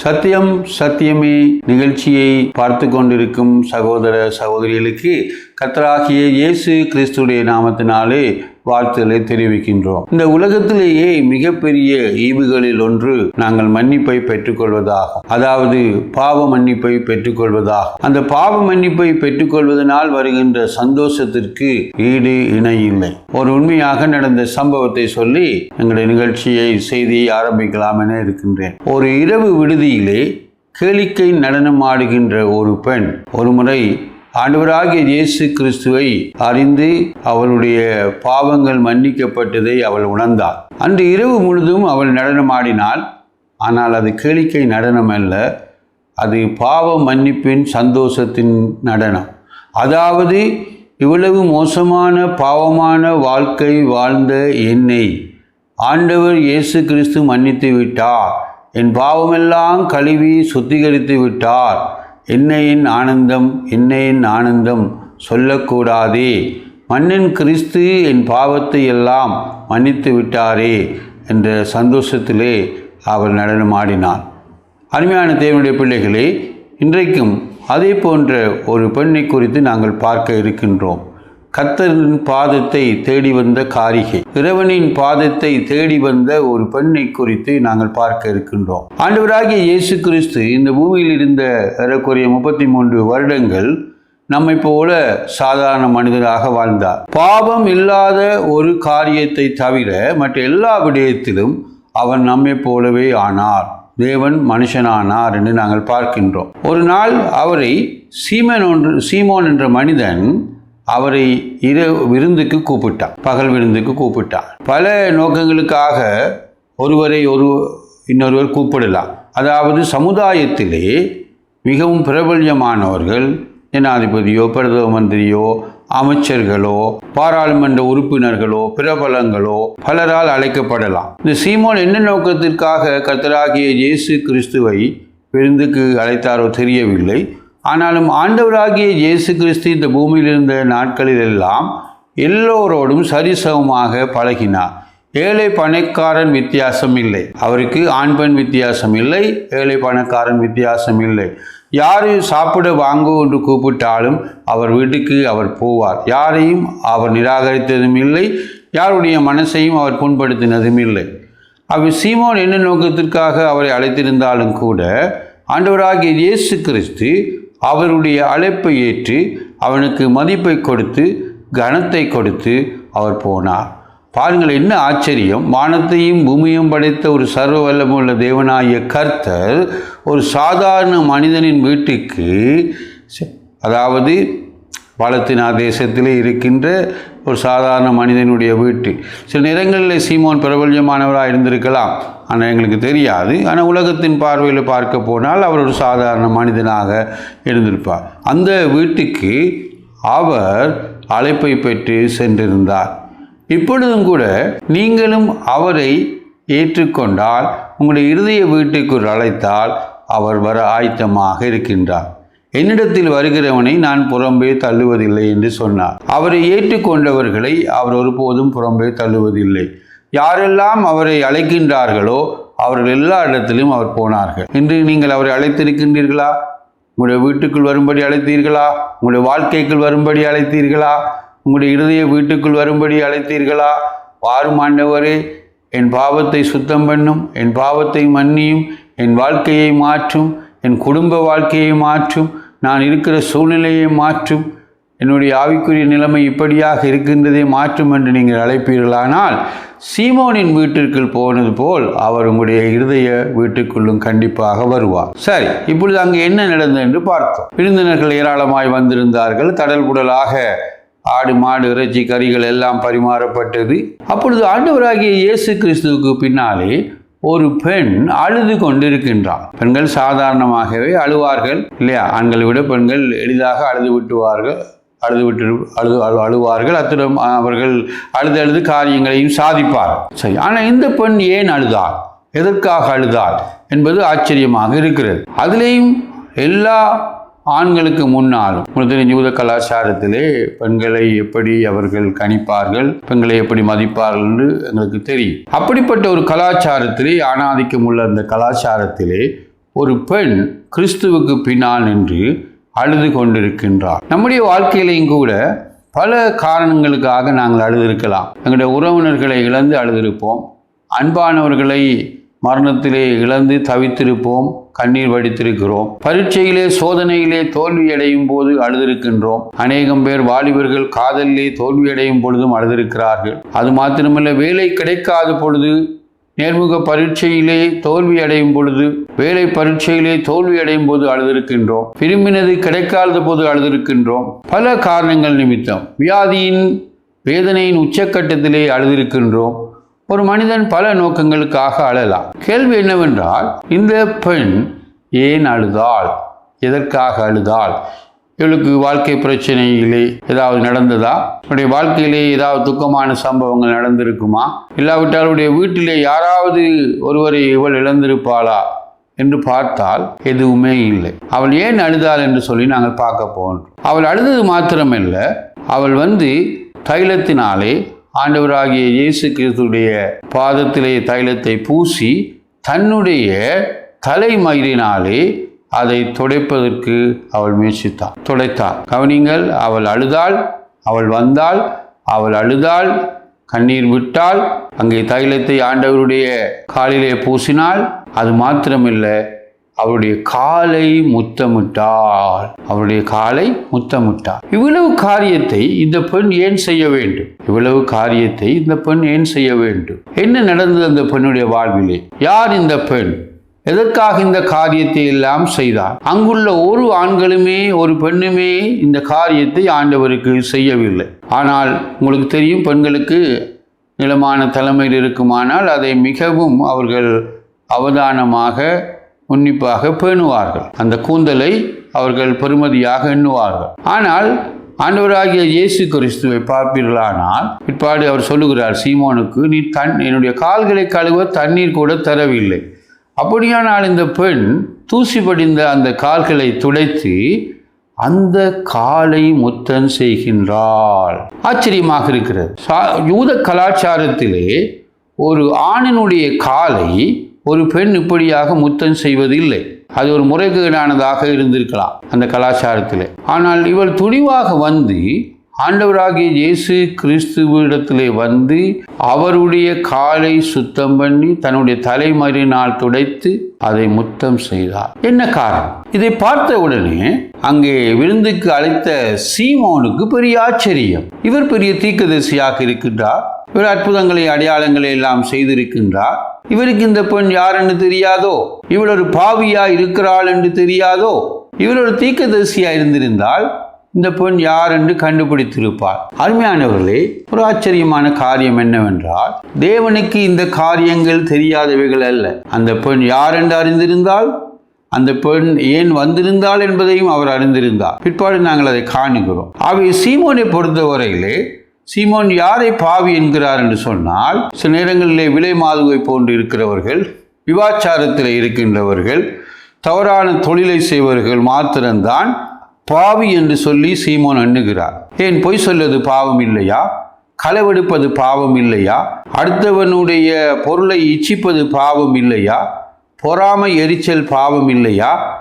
சத்தியம் சத்தியமே நிகழ்ச்சியை பார்த்து கொண்டிருக்கும் சகோதர சகோதரிகளுக்கு கத்தராகிய இயேசு கிறிஸ்துடைய நாமத்தினாலே வாழ்த்துக்களை தெரிவிக்கின்றோம். இந்த உலகத்திலேயே மிகப்பெரிய ஈவுகளில் ஒன்று நாங்கள் மன்னிப்பை பெற்றுக்கொள்வதாகும். அதாவது பாவ மன்னிப்பை பெற்றுக்கொள்வதாகும். அந்த பாவ மன்னிப்பை பெற்றுக்கொள்வதனால் வருகின்ற சந்தோஷத்திற்கு ஈடு இணையில்லை ஒரு உண்மையாக நடந்த சம்பவத்தை சொல்லி எங்களுடைய நிகழ்ச்சியை செய்தியை ஆரம்பிக்கலாம் என இருக்கின்றேன். ஒரு இரவு விடுதியிலே கேளிக்கை நடனம் ஆடுகின்ற ஒரு பெண் ஒருமுறை ஆண்டவராகிய இயேசு கிறிஸ்துவை அறிந்து அவளுடைய பாவங்கள் மன்னிக்கப்பட்டதை அவள் உணர்ந்தாள். அன்று இரவு முழுதும் அவள் நடனமாடினாள் ஆனால் அது கேளிக்கை நடனம் அல்ல. அது பாவ மன்னிப்பின் சந்தோஷத்தின் நடனம். அதாவது இவ்வளவு மோசமான பாவமான வாழ்க்கை வாழ்ந்த என்னை ஆண்டவர் இயேசு கிறிஸ்து மன்னித்து விட்டார். என் பாவமெல்லாம் கழுவி சுத்திகரித்து விட்டார். என்னையின் ஆனந்தம் என்னையின் ஆனந்தம் சொல்லக்கூடாதே. மன்னன் கிறிஸ்து என் பாவத்தை எல்லாம் மன்னித்து விட்டாரே என்ற சந்தோஷத்திலே அவர் நடனமாடினார் அருமையான தேவனுடைய பிள்ளைகளே இன்றைக்கும் அதே போன்ற ஒரு பெண்ணை குறித்து நாங்கள் பார்க்க இருக்கின்றோம். கத்தரின் பாதத்தை தேடி வந்த காரிகை. இறைவனின் பாதத்தை தேடி வந்த ஒரு பெண்ணை குறித்து நாங்கள் பார்க்க இருக்கின்றோம். ஆண்டவராகிய இயேசு கிறிஸ்து இந்த பூமியில் இருந்த ஏறக்குறைய முப்பத்தி மூன்று வருடங்கள் நம்மை போல சாதாரண மனிதராக வாழ்ந்தார். பாவம் இல்லாத ஒரு காரியத்தை தவிர மற்ற எல்லா விடயத்திலும் அவன் நம்மை போலவே ஆனார். தேவன் மனுஷனானார் என்று நாங்கள் பார்க்கின்றோம். ஒரு நாள் அவரை சீமன் ஒன்று சீமோன் என்ற மனிதன் அவரை இரு விருந்துக்கு கூப்பிட்டான் பகல் விருந்துக்கு கூப்பிட்டான். பல நோக்கங்களுக்காக ஒருவரை ஒரு இன்னொருவர் கூப்பிடலாம். அதாவது சமுதாயத்திலே மிகவும் பிரபல்யமானவர்கள் ஜனாதிபதியோ பிரதம மந்திரியோ அமைச்சர்களோ பாராளுமன்ற உறுப்பினர்களோ பிரபலங்களோ பலரால் அழைக்கப்படலாம். இந்த சீமோன் என்ன நோக்கத்திற்காக கர்த்தராகிய இயேசு கிறிஸ்துவை விருந்துக்கு அழைத்தாரோ தெரியவில்லை. ஆனாலும் ஆண்டவராகிய இயேசு கிறிஸ்து இந்த பூமியில் இருந்த நாட்களிலெல்லாம் எல்லோரோடும் சரிசமமாக பழகினார். ஏழை பணக்காரன் வித்தியாசம் இல்லை. அவருக்கு ஆண் பெண் வித்தியாசம் இல்லை ஏழை பணக்காரன் வித்தியாசம் இல்லை. யாரையும் சாப்பிட வாங்கு என்று கூப்பிட்டாலும் அவர் வீட்டுக்கு அவர் போவார். யாரையும் அவர் நிராகரித்ததும் இல்லை யாருடைய மனசையும் அவர் புண்படுத்தினதும் இல்லை. அவர் சீமோன் என்ன நோக்கத்திற்காக அவரை அழைத்திருந்தாலும் கூட ஆண்டவராகிய இயேசு கிறிஸ்து அவருடைய அழைப்பை ஏற்று அவனுக்கு மதிப்பை கொடுத்து கனத்தை கொடுத்து அவர் போனார். பாருங்கள் என்ன ஆச்சரியம். வானத்தையும் பூமியும் படைத்த ஒரு சர்வ வல்லமுள்ள தேவனாகிய கர்த்தர் ஒரு சாதாரண மனிதனின் வீட்டுக்கு அதாவது பாலத்தினா தேசத்திலே இருக்கின்ற ஒரு சாதாரண மனிதனுடைய வீட்டு சில நேரங்களில் சீமோன் பிரபல்யமானவராக இருந்திருக்கலாம். ஆனால் எங்களுக்கு தெரியாது. ஆனால் உலகத்தின் பார்வையில் பார்க்க போனால் அவர் ஒரு சாதாரண மனிதனாக இருந்திருப்பார். அந்த வீட்டுக்கு அவர் அழைப்பை பெற்று சென்றிருந்தார். இப்பொழுதும் கூட நீங்களும் அவரை ஏற்றுக்கொண்டால் உங்களுடைய இருதய வீட்டுக்குள் அழைத்தால் அவர் வர ஆயத்தமாக இருக்கின்றார். என்னிடத்தில் வருகிறவனை நான் புறம்பே தள்ளுவதில்லை என்று சொன்னார். அவரை ஏற்றுக்கொண்டவர்களை அவர் ஒருபோதும் புறம்பே தள்ளுவதில்லை. யாரெல்லாம் அவரை அழைக்கின்றார்களோ அவர்கள் எல்லா இடத்திலும் அவர் போனார்கள். இன்று நீங்கள் அவரை அழைத்திருக்கின்றீர்களா? உங்களுடைய வீட்டுக்குள் வரும்படி அழைத்தீர்களா? உங்களுடைய வாழ்க்கைக்குள் வரும்படி அழைத்தீர்களா? உங்களுடைய இருதய வீட்டுக்குள் வரும்படி அழைத்தீர்களா? வாரும் ஆண்டவரே என் பாவத்தை சுத்தம் பண்ணும் என் பாவத்தை மன்னியும் என் வாழ்க்கையை மாற்றும் என் குடும்ப வாழ்க்கையை மாற்றும் நான் இருக்கிற சூழ்நிலையை மாற்றும் என்னுடைய ஆவிக்குரிய நிலைமை இப்படியாக இருக்கின்றதை மாற்றும் என்று நீங்கள் அழைப்பீர்களானால் சீமோனின் வீட்டிற்குள் போனது போல் அவர் உங்களுடைய இருதய வீட்டுக்குள்ளும் கண்டிப்பாக வருவார். சரி இப்பொழுது அங்கு என்ன நடந்தது என்று பார்த்தோம். விருந்தினர்கள் ஏராளமாய் வந்திருந்தார்கள். கடல் குடலாக ஆடு மாடு இறைச்சி கறிகள் எல்லாம் பரிமாறப்பட்டது. அப்பொழுது ஆண்டவராகிய இயேசு கிறிஸ்துவுக்கு பின்னாலே ஒரு பெண் அழுது கொண்டிருக்கின்றாள். பெண்கள் சாதாரணமாகவே அழுவார்கள். இல்லையா? ஆண்களை விட பெண்கள் எளிதாக அழுது விட்டுவார்கள். அழுது விட்டு அழுது அழு- அழுவார்கள். அத்துடன் அவர்கள் அழுது அழுது காரியங்களையும் சாதிப்பார். சரி ஆனால் இந்த பெண் ஏன் அழுதாள்? எதற்காக அழுதாள்? என்பது ஆச்சரியமாக இருக்கிறது. அதுலேயும் எல்லா ஆண்களுக்கு முன்னாலும் முதலில் யூத கலாச்சாரத்திலே பெண்களை எப்படி அவர்கள் கணிப்பார்கள் பெண்களை எப்படி மதிப்பார்கள் என்று எங்களுக்கு தெரியும். அப்படிப்பட்ட ஒரு கலாச்சாரத்திலே ஆணாதிக்கம் உள்ள அந்த கலாச்சாரத்திலே ஒரு பெண் கிறிஸ்துவுக்கு பின்னால் நின்று அழுது கொண்டிருக்கின்றார் நம்முடைய வாழ்க்கையிலையும் கூட பல காரணங்களுக்காக நாங்கள் அழுதிருக்கலாம் எங்களுடைய உறவினர்களை இழந்து அழுதிருப்போம் அன்பானவர்களை மரணத்திலே இழந்து தவித்திருப்போம் கண்ணீர் வடித்திருக்கிறோம். பரீட்சையிலே சோதனையிலே தோல்வியடையும் போது அழுதிருக்கின்றோம். அநேகம் பேர் வாலிபர்கள் காதலிலே தோல்வியடையும் பொழுதும் அழுதிருக்கிறார்கள். அது மாத்திரமல்ல வேலை கிடைக்காத பொழுது நேர்முக பரீட்சையிலே தோல்வி அடையும் பொழுது வேலை பரீட்சையிலே தோல்வி அடையும் போது அழுதிருக்கின்றோம். விரும்பினது கிடைக்காத போது அழுதிருக்கின்றோம். பல காரணங்கள் நிமித்தம். வியாதியின் வேதனையின் உச்சக்கட்டத்திலே அழுதிருக்கின்றோம். ஒரு மனிதன் பல நோக்கங்களுக்காக அழலாம். கேள்வி என்னவென்றால் இந்த பெண் ஏன் அழுதாள்? எதற்காக அழுதாள்? இவளுக்கு வாழ்க்கை பிரச்சனையிலே ஏதாவது நடந்ததா? அவருடைய வாழ்க்கையிலே ஏதாவது துக்கமான சம்பவங்கள் நடந்திருக்குமா? இல்லாவிட்டால் அவருடைய வீட்டிலே யாராவது ஒருவரை இவள் இழந்திருப்பாளா? என்று பார்த்தால் எதுவுமே இல்லை. அவள் ஏன் அழுதாள் என்று சொல்லி நாங்கள் பார்க்க போகின்றோம். அவள் அழுதது மாத்திரமல்ல அவள் வந்து தைலத்தினாலே ஆண்டவராகிய இயேசு கிறிஸ்துடைய பாதத்திலே தைலத்தை பூசி தன்னுடைய தலைமயிரினாலே அதை துடைப்பதற்கு அவள் முயற்சித்தாள் துடைத்தாள் கவனிங்கள் அவள் அழுதாள் அவள் வந்தாள் அவள் அழுதாள் கண்ணீர் விட்டாள் அங்கே தைலத்தை ஆண்டவருடைய காலிலே பூசினாள். அது மாத்திரமில்லை அவருடைய காலை முத்தமிட்டார். அவருடைய காலை முத்தமிட்டார். இவ்வளவு காரியத்தை இந்த பெண் ஏன் செய்ய வேண்டும்? இவ்வளவு காரியத்தை இந்த பெண் ஏன் செய்ய வேண்டும்? என்ன நடந்தது அந்த பெண்ணுடைய வாழ்விலே? யார் இந்த பெண்? எதற்காக இந்த காரியத்தை எல்லாம் செய்தார்? அங்குள்ள ஒரு ஆண்களுமே ஒரு பெண்ணுமே இந்த காரியத்தை ஆண்டவருக்கு செய்யவில்லை. ஆனால் உங்களுக்கு தெரியும் பெண்களுக்கு நிலமான தலைமையில் இருக்குமானால் அதை மிகவும் அவர்கள் அவதானமாக உன்னிப்பாக பேணுவார்கள். அந்த கூந்தலை அவர்கள் பெருமதியாக எண்ணுவார்கள். ஆனால் ஆண்டவராகிய இயேசு கிறிஸ்துவை பார்ப்பீர்களானால் பிற்பாடு அவர் சொல்லுகிறார் சீமோனுக்கு நீ தன் என்னுடைய கால்களை கழுவ தண்ணீர் கூட தரவில்லை. அப்படியானால் இந்த பெண் தூசி படிந்த அந்த கால்களை துடைத்து அந்த காலை முத்தம் செய்கின்றாள். ஆச்சரியமாக இருக்கிறது. சா- யூத கலாச்சாரத்திலே ஒரு ஆணினுடைய காலை ஒரு பெண் இப்படியாக முத்தம் செய்வது இல்லை. அது ஒரு முறைகேடானதாக இருந்திருக்கலாம் அந்த கலாச்சாரத்தில். ஆனால் இவள் துணிவாக வந்து ஆண்டவராகிய இயேசு கிறிஸ்துவிடத்திலே வந்து அவருடைய காலை சுத்தம் பண்ணி தன்னுடைய தலைமறினால் துடைத்து அதை முத்தம் செய்தார். என்ன காரணம்? இதை பார்த்த உடனே அங்கே விருந்துக்கு அழைத்த சீமோனுக்கு பெரிய ஆச்சரியம். இவர் பெரிய தீக்கதரிசியாக இருக்கின்றார். இவர் அற்புதங்களை அடையாளங்களை எல்லாம் செய்திருக்கின்றார். இவருக்கு இந்த பெண் யார் என்று தெரியாதோ? இவள் ஒரு பாவியா இருக்கிறாள் என்று தெரியாதோ? இவள் ஒரு தீக்கதரிசியா இருந்திருந்தால் இந்த பெண் யார் என்று கண்டுபிடித்திருப்பார். அருமையானவர்களே ஒரு ஆச்சரியமான காரியம் என்னவென்றால் தேவனுக்கு இந்த காரியங்கள் தெரியாதவைகள் அல்ல. அந்த பெண் யார் என்று அறிந்திருந்தால் அந்த பெண் ஏன் வந்திருந்தாள் என்பதையும் அவர் அறிந்திருந்தார். பிற்பாடு நாங்கள் அதை காணுகிறோம். அவை சீமோனை பொறுத்தவரையிலே சீமோன் யாரை பாவி என்கிறார் என்று சொன்னால் சில நேரங்களிலே விலை மாதுவை போன்று இருக்கிறவர்கள் விவாச்சாரத்தில் இருக்கின்றவர்கள் தவறான தொழிலை செய்வர்கள் மாத்திரம்தான் பாவி என்று சொல்லி சீமோன் எண்ணுகிறார். ஏன் பொய் சொல்வது பாவம் இல்லையா? களவெடுப்பது பாவம் இல்லையா? அடுத்தவனுடைய பொருளை இச்சிப்பது பாவம் இல்லையா? பொறாமை எரிச்சல் பாவம் இல்லையா?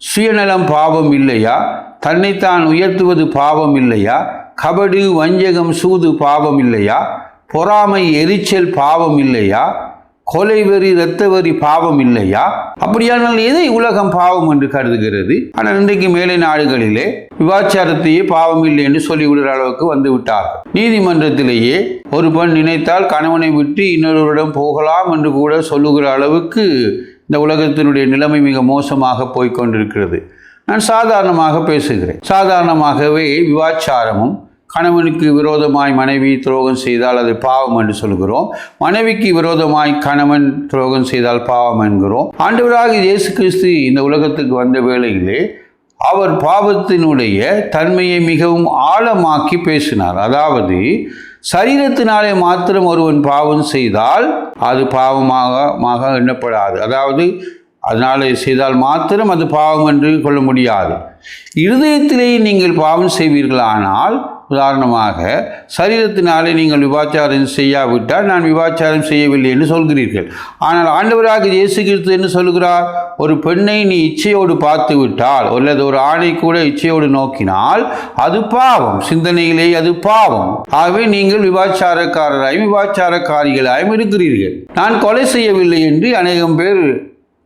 சுயநலம் பாவம் இல்லையா? தன்னைத்தான் உயர்த்துவது பாவம் இல்லையா? கபடு வஞ்சகம் சூது பாவம் இல்லையா? பொறாமை எரிச்சல் பாவம் இல்லையா? கொலை வரி இரத்த வரி பாவம் இல்லையா? அப்படியானால் எதை உலகம் பாவம் என்று கருதுகிறது? ஆனால் இன்றைக்கு மேலை நாடுகளிலே விவாச்சாரத்தையே பாவம் இல்லை என்று சொல்லிவிடுற அளவுக்கு வந்து விட்டார்கள். நீதிமன்றத்திலேயே ஒரு பெண் நினைத்தால் கணவனை விட்டு இன்னொருவரிடம் போகலாம் என்று கூட சொல்லுகிற அளவுக்கு இந்த உலகத்தினுடைய நிலைமை மிக மோசமாக போய்கொண்டிருக்கிறது நான் சாதாரணமாக பேசுகிறேன். சாதாரணமாகவே விவாச்சாரமும் கணவனுக்கு விரோதமாய் மனைவி துரோகம் செய்தால் அது பாவம் என்று சொல்கிறோம். மனைவிக்கு விரோதமாய் கணவன் துரோகம் செய்தால் பாவம் என்கிறோம். ஆண்டவராக இயேசு கிறிஸ்து இந்த உலகத்துக்கு வந்த வேளையிலே அவர் பாவத்தினுடைய தன்மையை மிகவும் ஆழமாக்கி பேசினார். அதாவது சரீரத்தினாலே மாத்திரம் ஒருவன் பாவம் செய்தால் அது பாவமாக மாக எண்ணப்படாது. அதாவது அதனாலே செய்தால் மாத்திரம் அது பாவம் என்று கொள்ள முடியாது. இருதயத்திலேயே நீங்கள் பாவம் செய்வீர்களானால் உதாரணமாக சரீரத்தினாலே நீங்கள் விபாச்சாரம் செய்யாவிட்டால் நான் விபாச்சாரம் செய்யவில்லை என்று சொல்கிறீர்கள். ஆனால் ஆண்டவராக இயேசு கிறிஸ்து என்ன சொல்கிறார்? ஒரு பெண்ணை நீ இச்சையோடு பார்த்து விட்டால் அல்லது ஒரு ஆணை கூட இச்சையோடு நோக்கினால் அது பாவம். சிந்தனையிலே அது பாவம். ஆகவே நீங்கள் விபாச்சாரக்காரராயும் விபாச்சாரக்காரிகளாயும் இருக்கிறீர்கள். நான் கொலை செய்யவில்லை என்று அநேகம் பேர்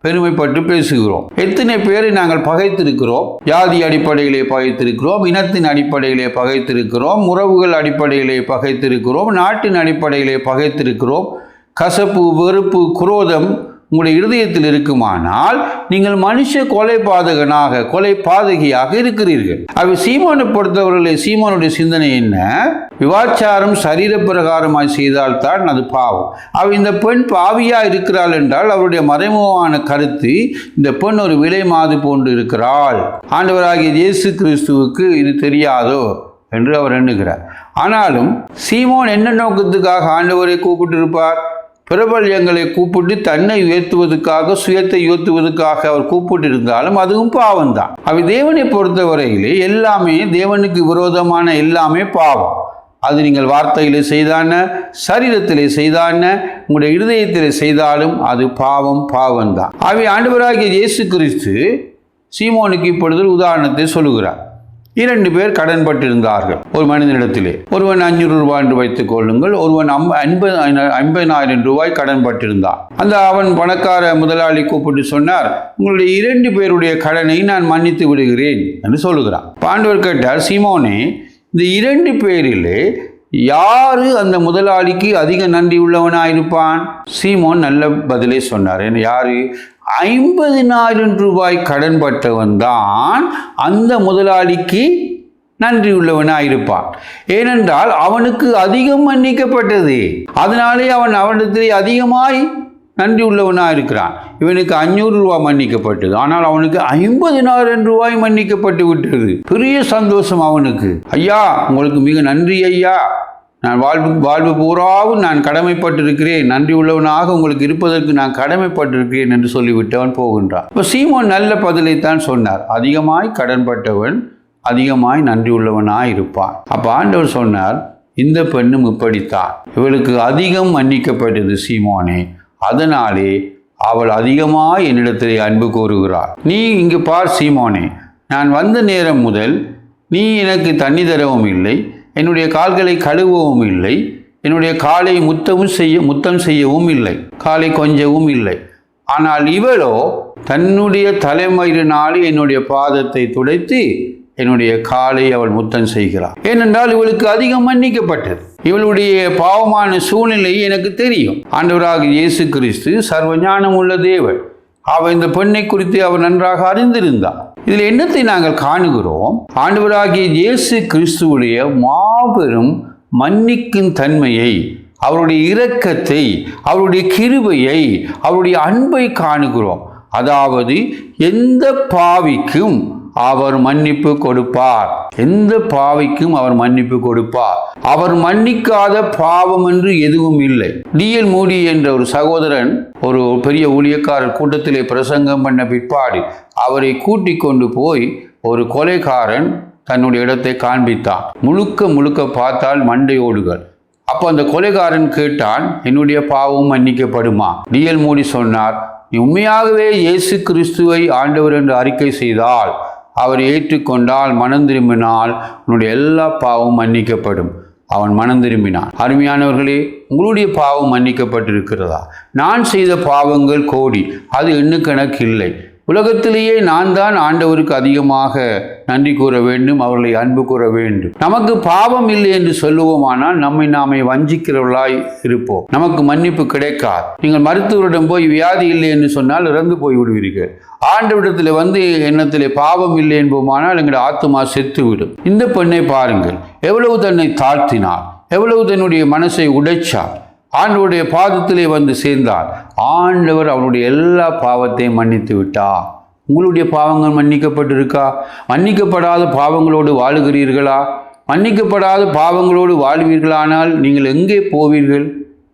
பெருமைப்பட்டு பேசுகிறோம். எத்தனை பேரை நாங்கள் பகைத்திருக்கிறோம்? ஜாதி அடிப்படையிலே பகைத்திருக்கிறோம் இனத்தின் அடிப்படையிலே பகைத்திருக்கிறோம் உறவுகள் அடிப்படையிலே பகைத்திருக்கிறோம் நாட்டின் அடிப்படையிலே பகைத்திருக்கிறோம். கசப்பு வெறுப்பு குரோதம் உங்களுடைய இருதயத்தில் இருக்குமானால் நீங்கள் மனுஷ கொலை பாதகனாக கொலை பாதகியாக இருக்கிறீர்கள். அவை சீமானை பொறுத்தவர்களை சீமானுடைய சிந்தனை என்ன? விவாச்சாரம் சரீர பிரகாரமாய் செய்தால்தான் அது பாவம். அவ இந்த பெண் பாவியா இருக்கிறாள் என்றால் அவருடைய மறைமுகமான கருத்து இந்த பெண் ஒரு விலை மாது போன்று இருக்கிறாள். ஆண்டவராகிய இயேசு கிறிஸ்துவுக்கு இது தெரியாதோ என்று அவர் எண்ணுகிறார். ஆனாலும் சீமோன் என்ன நோக்கத்துக்காக ஆண்டவரை கூப்பிட்டிருப்பார்? பிரபல்யங்களை கூப்பிட்டு தன்னை உயர்த்துவதற்காக சுயத்தை உயர்த்துவதற்காக அவர் கூப்பிட்டிருந்தாலும் அதுவும் பாவம் தான் அவை தேவனை பொறுத்தவரையிலே எல்லாமே தேவனுக்கு விரோதமான எல்லாமே பாவம். அது நீங்கள் வார்த்தையிலே செய்தான சரீரத்திலே செய்தான உங்களுடைய இருதயத்திலே செய்தாலும் அது பாவம் பாவம் தான் அவை ஆண்டவராகிய இயேசு கிறிஸ்து சீமோனுக்கு இப்பொழுது உதாரணத்தை சொல்லுகிறார். இரண்டு பேர் கடன் பட்டிருந்தார்கள் ஒரு மனிதனிடத்திலே. ஒருவன் அஞ்சூறு ரூபாய் என்று வைத்துக் கொள்ளுங்கள் ஒருவன் அம்ப- ஐம்பது ஐம்பதாயிரம் ரூபாய் கடன் பட்டிருந்தான் அந்த அவன் பணக்கார முதலாளி கூப்பிட்டு சொன்னார் உங்களுடைய இரண்டு பேருடைய கடனை நான் மன்னித்து விடுகிறேன் என்று சொல்லுகிறான். பாண்டவர் கேட்டார் சீமோனே இந்த இரண்டு பேரிலே யாரு அந்த முதலாளிக்கு அதிக நன்றி உள்ளவனாயிருப்பான்? சீமோன் நல்ல பதிலே சொன்னார் என்ன யாரு? ஐம்பதினாயிரம் ரூபாய் கடன் பட்டவன் தான் அந்த முதலாளிக்கு நன்றி உள்ளவனாயிருப்பான். ஏனென்றால் அவனுக்கு அதிகம் மன்னிக்கப்பட்டது. அதனாலே அவன் அவனிடத்திலே அதிகமாய் நன்றி உள்ளவனாக இருக்கிறான் இவனுக்கு அஞ்சூறு ரூபாய் மன்னிக்கப்பட்டது. ஆனால் அவனுக்கு ஐம்பதினாயிரம் ரூபாய் மன்னிக்கப்பட்டு விட்டது. பெரிய சந்தோஷம் அவனுக்கு. ஐயா உங்களுக்கு மிக நன்றி ஐயா. நான் வாழ்வு வாழ்வு பூராவும் நான் கடமைப்பட்டிருக்கிறேன். நன்றி உள்ளவனாக உங்களுக்கு இருப்பதற்கு நான் கடமைப்பட்டிருக்கிறேன் என்று சொல்லிவிட்டவன் போகின்றான். இப்போ சீமோன் நல்ல பதிலைத்தான் சொன்னார். அதிகமாய் கடன்பட்டவன் அதிகமாய் நன்றி உள்ளவனாய் இருப்பான். அப்போ ஆண்டவர் சொன்னார் இந்த பெண்ணும் இப்படித்தான். இவளுக்கு அதிகம் மன்னிக்கப்பட்டது சீமோனே. அதனாலே அவள் அதிகமாய் என்னிடத்திலே அன்பு கூறுகிறாள். நீ இங்கு பார் சீமோனே. நான் வந்த நேரம் முதல் நீ எனக்கு தண்ணி தரவும் இல்லை. என்னுடைய கால்களை கழுவவும் இல்லை. என்னுடைய காலை முத்தமும் செய்ய முத்தம் செய்யவும் இல்லை. காலை கொஞ்சவும் இல்லை. ஆனால் இவளோ தன்னுடைய தலைமயிரினால் என்னுடைய பாதத்தை துடைத்து என்னுடைய காலை அவள் முத்தம் செய்கிறாள். ஏனென்றால் இவளுக்கு அதிகம் மன்னிக்கப்பட்டது. இவளுடைய பாவமான சூழ்நிலை எனக்கு தெரியும். ஆண்டவராக இயேசு கிறிஸ்து சர்வஞானம் உள்ள தேவன். அவள் இந்த பெண்ணை குறித்து அவர் நன்றாக அறிந்திருந்தார் இதில் என்னத்தை நாங்கள் காணுகிறோம்? ஆண்டவராகிய இயேசு கிறிஸ்துவுடைய மாபெரும் மன்னிக்கும் தன்மையை அவருடைய இரக்கத்தை அவருடைய கிருபையை அவருடைய அன்பை காணுகிறோம். அதாவது எந்த பாவிக்கும் அவர் மன்னிப்பு கொடுப்பார். எந்த பாவிக்கும் அவர் மன்னிப்பு கொடுப்பார். அவர் மன்னிக்காத பாவம் என்று எதுவும் இல்லை. டிஎல் மூடி என்ற ஒரு சகோதரன் ஒரு பெரிய ஊழியக்காரர் கூட்டத்திலே பிரசங்கம் பண்ண பிற்பாடு அவரை கூட்டிக் கொண்டு போய் ஒரு கொலைகாரன் தன்னுடைய இடத்தை காண்பித்தான். முழுக்க முழுக்க பார்த்தால் மண்டையோடுகள் அப்போ அந்த கொலைகாரன் கேட்டான் என்னுடைய பாவம் மன்னிக்கப்படுமா? டிஎல் மூடி சொன்னார் நீ உண்மையாகவே இயேசு கிறிஸ்துவை ஆண்டவர் என்று அறிக்கை செய்தால் அவர் ஏற்றுக்கொண்டால் மனம் திரும்பினால் உன்னுடைய எல்லா பாவமும் மன்னிக்கப்படும். அவன் மனம் திரும்பினான். அருமையானவர்களே உங்களுடைய பாவம் மன்னிக்கப்பட்டிருக்கிறதா? நான் செய்த பாவங்கள் கோடி அது எண்ணுக்கணக்கு இல்லை. உலகத்திலேயே நான் தான் ஆண்டவருக்கு அதிகமாக நன்றி கூற வேண்டும் அவர்களை அன்பு கூற வேண்டும். நமக்கு பாவம் இல்லை என்று சொல்லுவோமானால் நம்மை நாமே வஞ்சிக்கிறவர்களாய் இருப்போம். நமக்கு மன்னிப்பு கிடைக்காது. நீங்கள் மருத்துவரிடம் போய் வியாதி இல்லை என்று சொன்னால் இறந்து போய் விடுவீர்கள் ஆண்டவிடத்தில் வந்து எண்ணத்திலே பாவம் இல்லை என்போமானால் எங்களுடைய ஆத்மா செத்துவிடும். இந்த பெண்ணை பாருங்கள். எவ்வளவு தன்னை தாழ்த்தினார் எவ்வளவு தன்னுடைய மனசை உடைச்சார் ஆண்டவருடைய பாதத்திலே வந்து சேர்ந்தார் ஆண்டவர் அவருடைய எல்லா பாவத்தையும் மன்னித்து விட்டார். உங்களுடைய பாவங்கள் மன்னிக்கப்பட்டிருக்கா? மன்னிக்கப்படாத பாவங்களோடு வாழுகிறீர்களா? மன்னிக்கப்படாத பாவங்களோடு வாழ்வீர்களானால் நீங்கள் எங்கே போவீர்கள்?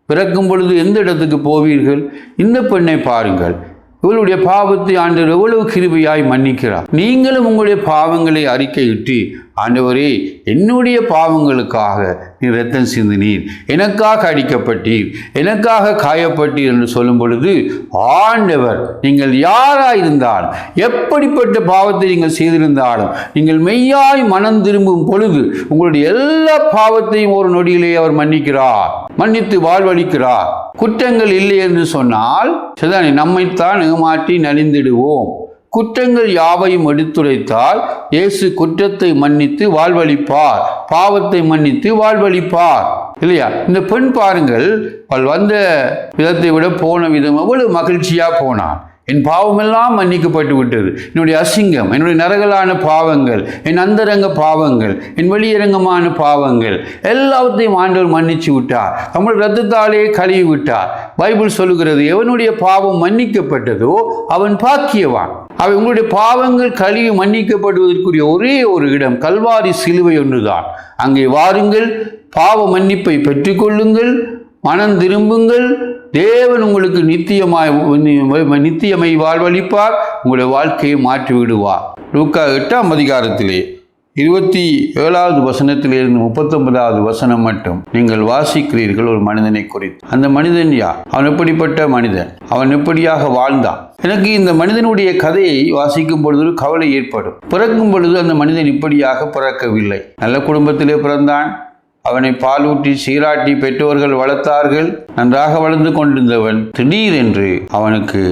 பிறக்கும் பொழுது எந்த இடத்துக்கு போவீர்கள்? இந்த பெண்ணை பாருங்கள். இவளுடைய பாவத்தை ஆண்டு எவ்வளவு கிருபையாய் மன்னிக்கிறார். நீங்களும் உங்களுடைய பாவங்களை அறிக்கையிட்டு ஆண்டவரே என்னுடைய பாவங்களுக்காக நீ ரத்தம் சிந்தினீர். எனக்காக அடிக்கப்பட்டீர். எனக்காக காயப்பட்டீர் என்று சொல்லும் பொழுது ஆண்டவர் நீங்கள் யாராயிருந்தாலும் எப்படிப்பட்ட பாவத்தை நீங்கள் செய்திருந்தாலும் நீங்கள் மெய்யாய் மனம் திரும்பும் பொழுது உங்களுடைய எல்லா பாவத்தையும் ஒரு நொடியிலே அவர் மன்னிக்கிறார். மன்னித்து வாழ்வளிக்கிறார். குற்றங்கள் இல்லை என்று சொன்னால் சரிதானே நம்மைத்தான் ஏமாற்றி நலிந்திடுவோம். குற்றங்கள் யாவையும் எடுத்துரைத்தால் இயேசு குற்றத்தை மன்னித்து வாழ்வளிப்பார் பாவத்தை மன்னித்து வாழ்வளிப்பார். இல்லையா? இந்த பெண் பாருங்கள் அவள் வந்த விதத்தை விட போன விதம் அவ்வளவு மகிழ்ச்சியா போனான். என் பாவமெல்லாம் மன்னிக்கப்பட்டு விட்டது. என்னுடைய அசிங்கம் என்னுடைய நரகலான பாவங்கள் என் அந்தரங்க பாவங்கள் என் வெளியரங்கமான பாவங்கள் எல்லாவற்றையும் ஆண்டவர் மன்னிச்சு விட்டார். தமிழ் ரத்தத்தாலே கழுவி விட்டார். பைபிள் சொல்லுகிறது எவனுடைய பாவம் மன்னிக்கப்பட்டதோ அவன் பாக்கியவான். அவை உங்களுடைய பாவங்கள் கழுவி மன்னிக்கப்படுவதற்குரிய ஒரே ஒரு இடம் கல்வாரி சிலுவை ஒன்றுதான். அங்கே வாருங்கள் பாவ மன்னிப்பை பெற்றுக்கொள்ளுங்கள் மனம் திரும்புங்கள். தேவன் உங்களுக்கு நித்தியமாய் நித்தியமை வாழ்வளிப்பார் உங்களுடைய வாழ்க்கையை மாற்றி விடுவார் லூக்கா எட்டாம் அதிகாரத்திலே இருபத்தி ஏழாவது வசனத்திலிருந்து முப்பத்தொன்பதாவது வசனம் மட்டும் நீங்கள் வாசிக்கிறீர்கள் ஒரு மனிதனை குறித்து. அந்த மனிதன் யார்? அவன் எப்படிப்பட்ட மனிதன்? அவன் எப்படியாக வாழ்ந்தான்? எனக்கு இந்த மனிதனுடைய கதையை வாசிக்கும் பொழுது ஒரு கவலை ஏற்படும். பிறக்கும் பொழுது அந்த மனிதன் இப்படியாக பிறக்கவில்லை. நல்ல குடும்பத்திலே பிறந்தான். அவனை பாலூட்டி சீராட்டி பெற்றோர்கள் வளர்த்தார்கள் நன்றாக வளர்ந்து கொண்டிருந்தவன் திடீரென்று அவனுக்கு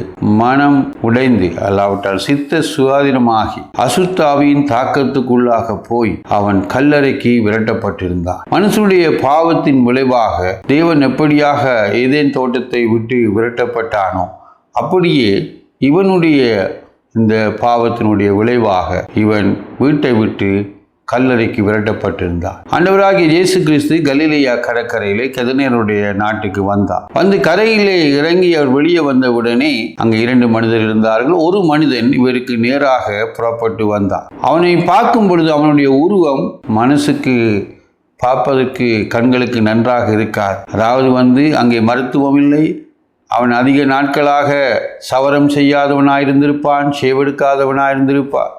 மனம் உடைந்து அல்லாவிட்டால் சித்த சுகாதீனமாகி அசுத்தாவியின் தாக்கத்துக்குள்ளாக போய் அவன் கல்லறைக்கு விரட்டப்பட்டிருந்தான். மனுஷனுடைய பாவத்தின் விளைவாக தேவன் எப்படியாக ஏதேன் தோட்டத்தை விட்டு விரட்டப்பட்டானோ அப்படியே இவனுடைய இந்த பாவத்தினுடைய விளைவாக இவன் வீட்டை விட்டு கல்லறைக்கு விரட்டப்பட்டிருந்தார். அண்டவராகிய இயேசு கிறிஸ்து கலிலேயா கடற்கரையிலே கதினேருடைய நாட்டுக்கு வந்தார். வந்து கரையிலே இறங்கி அவர் வெளியே வந்தவுடனே அங்கே இரண்டு மனிதர் இருந்தார்கள். ஒரு மனிதன் இவருக்கு நேராக புறப்பட்டு வந்தார் அவனை பார்க்கும் பொழுது அவனுடைய உருவம் மனசுக்கு பார்ப்பதற்கு கண்களுக்கு நன்றாக இருக்கார் அதாவது வந்து அங்கே மருத்துவம் இல்லை. அவன் அதிக நாட்களாக சவரம் செய்யாதவனாக இருந்திருப்பான் சேவெடுக்காதவனாக இருந்திருப்பான்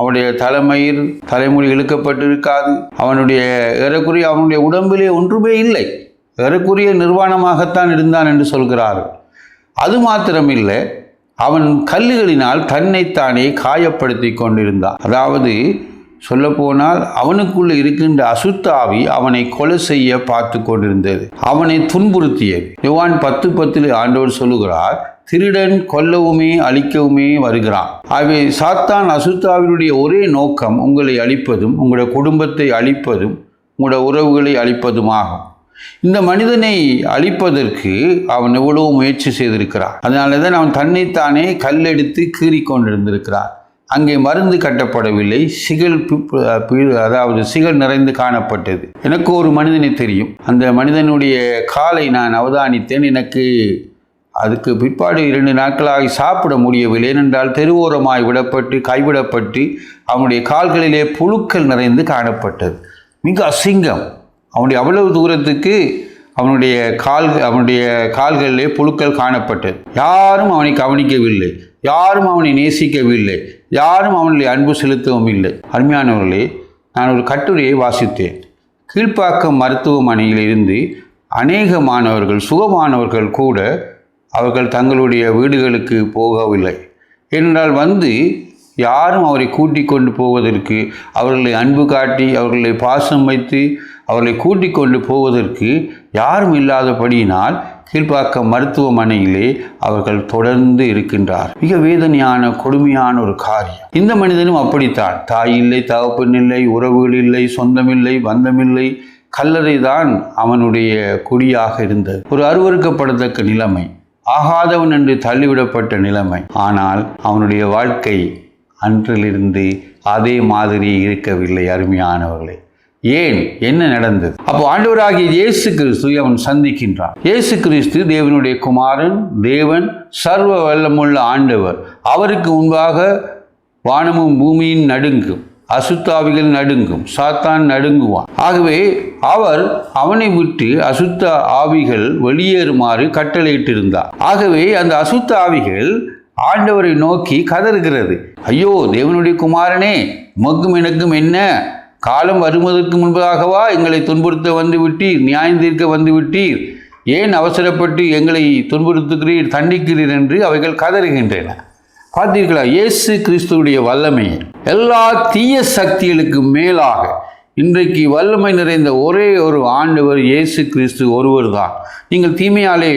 அவனுடைய தலைமயிர் தலைமுடி இழுக்கப்பட்டிருக்காது. அவனுடைய ஏறக்குறைய அவனுடைய உடம்பிலே ஒன்றுமே இல்லை. ஏறக்குரிய நிர்வாணமாகத்தான் இருந்தான் என்று சொல்கிறார்கள் அது மாத்திரமில்லை அவன் கல்லுகளினால் தன்னைத்தானே காயப்படுத்தி கொண்டிருந்தான். அதாவது சொல்லப்போனால் அவனுக்குள்ள இருக்கின்ற அசுத்தாவி அவனை கொலை செய்ய பார்த்து கொண்டிருந்தது. அவனை துன்புறுத்தியது. யுவான் பத்து பத்தில் ஆண்டவர் சொல்லுகிறார் திருடன் கொல்லவுமே அழிக்கவுமே வருகிறான். ஆகவே சாத்தான் அசுத்தாவினுடைய ஒரே நோக்கம் உங்களை அழிப்பதும் உங்களுடைய குடும்பத்தை அழிப்பதும் உங்களுடைய உறவுகளை அழிப்பதுமாகும். இந்த மனிதனை அழிப்பதற்கு அவன் எவ்வளவு முயற்சி செய்திருக்கிறான். அதனால தான் அவன் தன்னைத்தானே கல்லெடுத்து கீறி கொண்டிருந்திருக்கிறான். அங்கே மருந்து கட்டப்படவில்லை சிகல் அதாவது சிகல் நிறைந்து காணப்பட்டது. எனக்கு ஒரு மனிதனை தெரியும். அந்த மனிதனுடைய காலை நான் அவதானித்தேன். எனக்கு அதுக்கு பிற்பாடு இரண்டு நாட்களாக சாப்பிட முடியவில்லை. ஏனென்றால் தெருவோரமாய் விடப்பட்டு கைவிடப்பட்டு அவனுடைய கால்களிலே புழுக்கள் நிறைந்து காணப்பட்டது. மிக அசிங்கம். அவனுடைய அவ்வளவு தூரத்துக்கு அவனுடைய கால் அவனுடைய கால்களிலே புழுக்கள் காணப்பட்டது. யாரும் அவனை கவனிக்கவில்லை. யாரும் அவனை நேசிக்கவில்லை. யாரும் அவனுடைய அன்பு செலுத்தவும் இல்லை. அருமையானவர்களே நான் ஒரு கட்டுரையை வாசித்தேன். கீழ்ப்பாக்கம் மருத்துவமனையில் இருந்து அநேக மாணவர்கள் சுகமானவர்கள் கூட அவர்கள் தங்களுடைய வீடுகளுக்கு போகவில்லை. ஏனென்றால் வந்து யாரும் அவரை கூட்டிக் கொண்டு போவதற்கு அவர்களை அன்பு காட்டி அவர்களை பாசம் வைத்து அவர்களை கூட்டிக் கொண்டு போவதற்கு யாரும் இல்லாதபடியினால் கீழ்ப்பாக்கம் மருத்துவமனையிலே அவர்கள் தொடர்ந்து இருக்கின்றார். மிக வேதனையான கொடுமையான ஒரு காரியம். இந்த மனிதனும் அப்படித்தான். தாய் இல்லை தகப்பன் இல்லை உறவுகள் இல்லை சொந்தமில்லை பந்தமில்லை கல்லறை தான் அவனுடைய குடியாக இருந்தது. ஒரு அருவருக்கப்படத்தக்க நிலைமை. ஆகாதவன் என்று தள்ளிவிடப்பட்ட நிலைமை. ஆனால் அவனுடைய வாழ்க்கை அன்றிலிருந்து அதே மாதிரி இருக்கவில்லை அருமையானவர்களே. ஏன்? என்ன நடந்தது? அப்போ ஆண்டவராகிய இயேசு கிறிஸ்து அவன் சந்திக்கின்றான். இயேசு கிறிஸ்து தேவனுடைய குமாரன் தேவன் சர்வ வல்லமுள்ள ஆண்டவர். அவருக்கு முன்பாக வானமும் பூமியின் நடுங்கும். அசுத்தாவிகள் நடுங்கும். சாத்தான் நடுங்குவான். ஆகவே அவர் அவனை விட்டு அசுத்த ஆவிகள் வெளியேறுமாறு கட்டளையிட்டிருந்தார். ஆகவே அந்த அசுத்த ஆவிகள் ஆண்டவரை நோக்கி கதறுகிறது. ஐயோ தேவனுடைய குமாரனே மக்கும் எனக்கும் என்ன? காலம் வருவதற்கு முன்பதாகவா எங்களை துன்புறுத்த வந்து விட்டீர் நியாயந்தீர்க்க வந்து விட்டீர் ஏன் அவசரப்பட்டு எங்களை துன்புறுத்துகிறீர் தண்டிக்கிறீர் என்று அவைகள் கதறுகின்றன. பார்த்தீர்களா இயேசு கிறிஸ்துவுடைய வல்லமை. எல்லா தீய சக்திகளுக்கு மேலாக இன்றைக்கு வல்லமை நிறைந்த ஒரே ஒரு ஆண்டவர் இயேசு கிறிஸ்து ஒருவர் தான் நீங்கள் தீமையாலே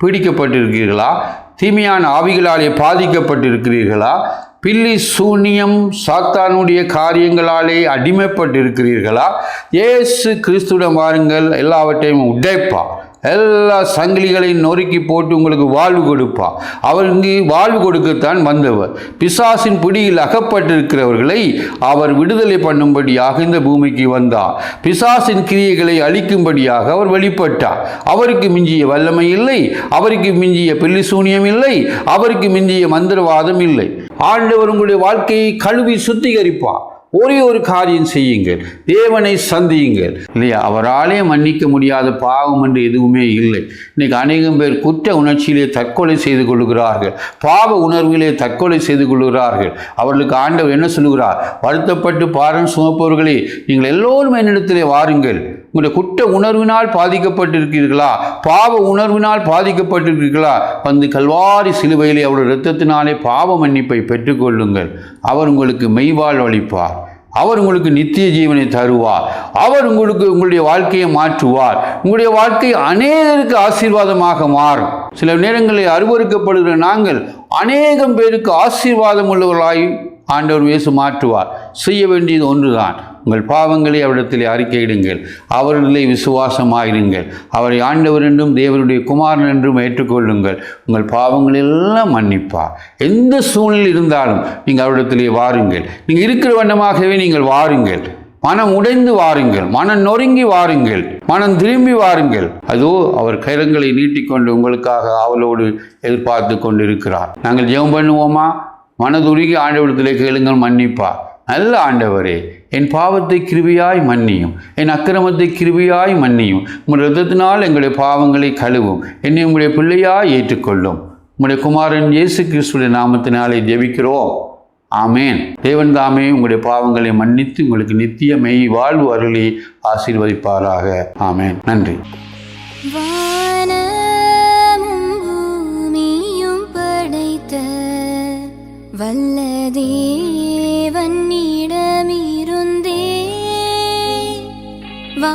பிடிக்கப்பட்டிருக்கிறீர்களா? தீமையான ஆவிகளாலே பாதிக்கப்பட்டிருக்கிறீர்களா? பில்லி சூனியம் சாத்தானுடைய காரியங்களாலே அடிமைப்பட்டிருக்கிறீர்களா? இயேசு கிறிஸ்துவிடம் வாருங்கள் எல்லாவற்றையும் உடைப்பா எல்லா சங்கிலிகளையும் நொறுக்கி போட்டு உங்களுக்கு வாழ்வு கொடுப்பா. அவர் இங்கு வாழ்வு கொடுக்கத்தான் வந்தவர். பிசாசின் பிடியில் அகப்பட்டிருக்கிறவர்களை அவர் விடுதலை பண்ணும்படியாக இந்த பூமிக்கு வந்தார். பிசாசின் கிரியைகளை அழிக்கும்படியாக அவர் வெளிப்பட்டார். அவருக்கு மிஞ்சிய வல்லமை இல்லை. அவருக்கு மிஞ்சிய பில்லிசூனியம் இல்லை. அவருக்கு மிஞ்சிய மந்திரவாதம் இல்லை. ஆண்டவர் உங்களுடைய வாழ்க்கையை கழுவி சுத்திகரிப்பார். ஒரே ஒரு காரியம் செய்யுங்கள். தேவனை சந்தியுங்கள். இல்லையா அவராலே மன்னிக்க முடியாத பாவம் என்று எதுவுமே இல்லை. இன்னைக்கு அநேகம் பேர் குற்ற உணர்ச்சியிலே தற்கொலை செய்து கொள்கிறார்கள். பாவ உணர்விலே தற்கொலை செய்து கொள்கிறார்கள். அவர்களுக்கு ஆண்டவர் என்ன சொல்லுகிறார்? வருத்தப்பட்டு பாரம் சுமப்பவர்களே நீங்கள் எல்லோரும் என்னிடத்திலே வாருங்கள். உங்களுடைய குற்ற உணர்வினால் பாதிக்கப்பட்டிருக்கிறீர்களா? பாவ உணர்வினால் பாதிக்கப்பட்டிருக்கிறீர்களா? வந்து கல்வாரி சிலுவையிலே அவருடைய இரத்தத்தினாலே பாவ மன்னிப்பை பெற்றுக்கொள்ளுங்கள். அவர் உங்களுக்கு மெய்வாழ் அளிப்பார். அவர் உங்களுக்கு நித்திய ஜீவனை தருவார். அவர் உங்களுக்கு உங்களுடைய வாழ்க்கையை மாற்றுவார். உங்களுடைய வாழ்க்கை அநேகருக்கு ஆசீர்வாதமாக மாறும். சில நேரங்களில் அருவருக்கப்படுகிற நாங்கள் அநேகம் பேருக்கு ஆசீர்வாதம் உள்ளவர்களாயும் ஆண்டவர் இயேசு மாற்றுவார். செய்ய வேண்டியது ஒன்றுதான். உங்கள் பாவங்களை அவரிடத்தில் அறிக்கையிடுங்கள். அவர்களை விசுவாசமாயிருங்கள். அவரை ஆண்டவர் என்றும் தேவனுடைய குமாரன் என்றும் ஏற்றுக்கொள்ளுங்கள். உங்கள் பாவங்கள் எல்லாம் மன்னிப்பார். எந்த சூழ்நிலை இருந்தாலும் நீங்கள் அவரிடத்திலே வாருங்கள். நீங்கள் இருக்கிற வண்ணமாகவே நீங்கள் வாருங்கள். மனம் உடைந்து வாருங்கள். மனம் நொறுங்கி வாருங்கள். மனம் திரும்பி வாருங்கள். அதோ அவர் கரங்களை நீட்டிக்கொண்டு உங்களுக்காக அவளோடு எதிர்பார்த்து கொண்டிருக்கிறார். நாங்கள் ஜெபம் பண்ணுவோமா? மனதுருகி ஆண்டவரத்திலே கேளுங்கள் மன்னிப்பா. நல்ல ஆண்டவரே என் பாவத்தை கிருவியாய் மன்னியும். என் அக்கிரமத்தை கிருவியாய் மன்னியும். உங்கள் ரத்தத்தினால் எங்களுடைய பாவங்களை கழுவும். என்னை உங்களுடைய பிள்ளையாய் ஏற்றுக்கொள்ளும். உங்களுடைய குமாரன் இயேசு கிறிஸ்துடைய நாமத்தினாலே ஜெபிக்கிறோம். ஆமேன். தேவன் தாமே உங்களுடைய பாவங்களை மன்னித்து உங்களுக்கு நித்திய மெய் வாழ்வு அருளி ஆசீர்வதிப்பாராக. ஆமேன். நன்றி. வல்ல தேவனிடமிருந்தே வா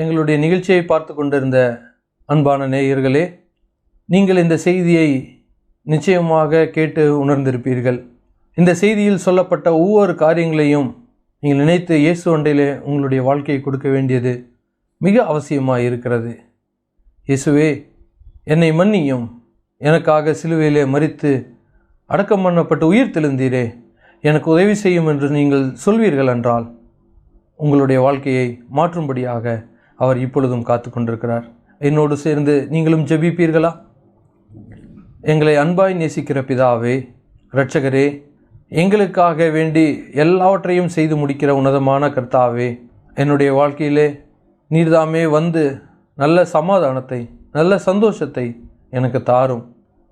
எங்களுடைய நிகழ்ச்சியை பார்த்து கொண்டிருந்த அன்பான நேயர்களே நீங்கள் இந்த செய்தியை நிச்சயமாக கேட்டு உணர்ந்திருப்பீர்கள். இந்த செய்தியில் சொல்லப்பட்ட ஒவ்வொரு காரியங்களையும் நீங்கள் நினைத்து இயேசு ஒன்றையிலே உங்களுடைய வாழ்க்கையை கொடுக்க வேண்டியது மிக அவசியமாக இருக்கிறது. இயேசுவே என்னை மன்னியும். எனக்காக சிலுவையிலே மறித்து அடக்கம் பண்ணப்பட்டு உயிர் தெழுந்தீரே. எனக்கு உதவி செய்யும் என்று நீங்கள் சொல்வீர்கள் என்றால் உங்களுடைய வாழ்க்கையை மாற்றும்படியாக அவர் இப்பொழுதும் காத்து கொண்டிருக்கிறார். என்னோடு சேர்ந்து நீங்களும் ஜெபிப்பீர்களா? எங்களை அன்பாய் நேசிக்கிற பிதாவே இரட்சகரே எங்களுக்காக வேண்டி எல்லாவற்றையும் செய்து முடிக்கிற உன்னதமான கர்த்தாவே என்னுடைய வாழ்க்கையிலே நீர்தாமே வந்து நல்ல சமாதானத்தை நல்ல சந்தோஷத்தை எனக்கு தாரும்.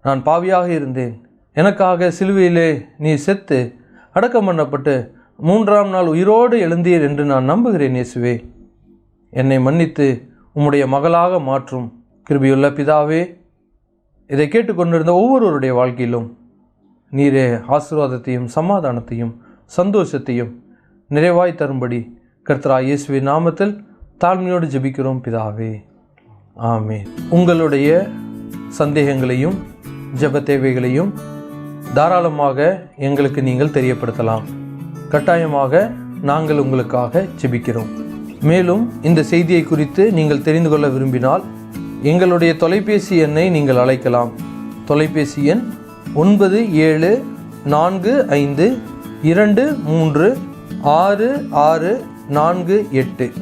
நான் பாவியாக இருந்தேன். எனக்காக சிலுவையிலே நீ செத்து அடக்கம் பண்ணப்பட்டு மூன்றாம் நாள் உயிரோடு எழுந்தீர் என்று நான் நம்புகிறேன் இயேசுவே. என்னை மன்னித்து உம்முடைய மகளாக மாற்றும். கிருபியுள்ள பிதாவே இதை கேட்டுக்கொண்டிருந்த ஒவ்வொருவருடைய வாழ்க்கையிலும் நீரே ஆசீர்வாதத்தையும் சமாதானத்தையும் சந்தோஷத்தையும் நிறைவாய் தரும்படி கர்த்தரா இயேசுவி நாமத்தில் தாழ்மையோடு ஜெபிக்கிறோம் பிதாவே. ஆமே உங்களுடைய சந்தேகங்களையும் ஜெப தேவைகளையும் தாராளமாக எங்களுக்கு நீங்கள் தெரியப்படுத்தலாம். கட்டாயமாக நாங்கள் உங்களுக்காக ஜெபிக்கிறோம். மேலும் இந்த செய்தியை குறித்து நீங்கள் தெரிந்து கொள்ள விரும்பினால் எங்களுடைய தொலைபேசி எண்ணை நீங்கள் அழைக்கலாம். தொலைபேசி எண் ஒன்பது ஏழு நான்கு ஐந்து இரண்டு மூன்று ஆறு ஆறு நான்கு எட்டு.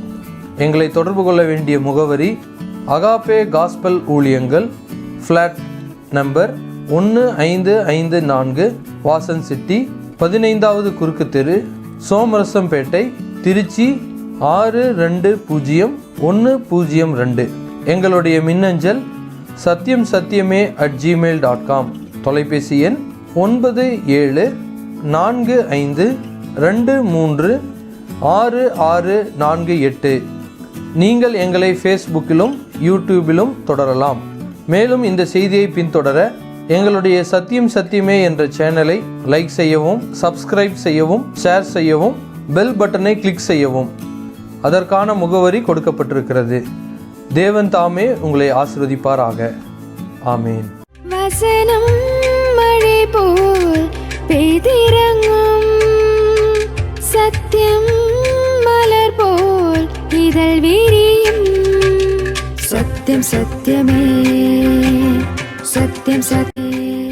எங்களை தொடர்பு கொள்ள வேண்டிய முகவரி அகாபே காஸ்பல் ஊழியங்கள் ஃப்ளாட் நம்பர் ஒன்று ஐந்து ஐந்து நான்கு வாசன் சிட்டி பதினைந்தாவது குறுக்கு தெரு சோமரசம்பேட்டை திருச்சி ஆறு ரெண்டு பூஜ்ஜியம் ஒன்று பூஜ்ஜியம் ரெண்டு. எங்களுடைய மின்னஞ்சல் சத்யம் சத்தியமே அட் ஜிமெயில் டாட் காம் தொலைபேசி எண் ஒன்பது ஏழு நான்கு ஐந்து ரெண்டு மூன்று ஆறு ஆறு நான்கு எட்டு. நீங்கள் எங்களை ஃபேஸ்புக்கிலும் யூடியூபிலும் தொடரலாம். மேலும் இந்த செய்தியை பின்தொடர எங்களுடைய சத்தியம் சத்தியமே என்ற சேனலை லைக் செய்யவும் சப்ஸ்கிரைப் செய்யவும் ஷேர் செய்யவும் பெல் பட்டனை கிளிக் செய்யவும். அதற்கான முகவரி கொடுக்கப்பட்டிருக்கிறது. தேவன் தாமே உங்களை ஆசிர்வதிப்பாராக. ஆமேன். வசனம் மழை போல் பெய்திறங்கும். சத்தியம் மலர் போல் இதழ் விரியும். சத்தியம் சத்தியமே. சத்தியம் சத்தியம்.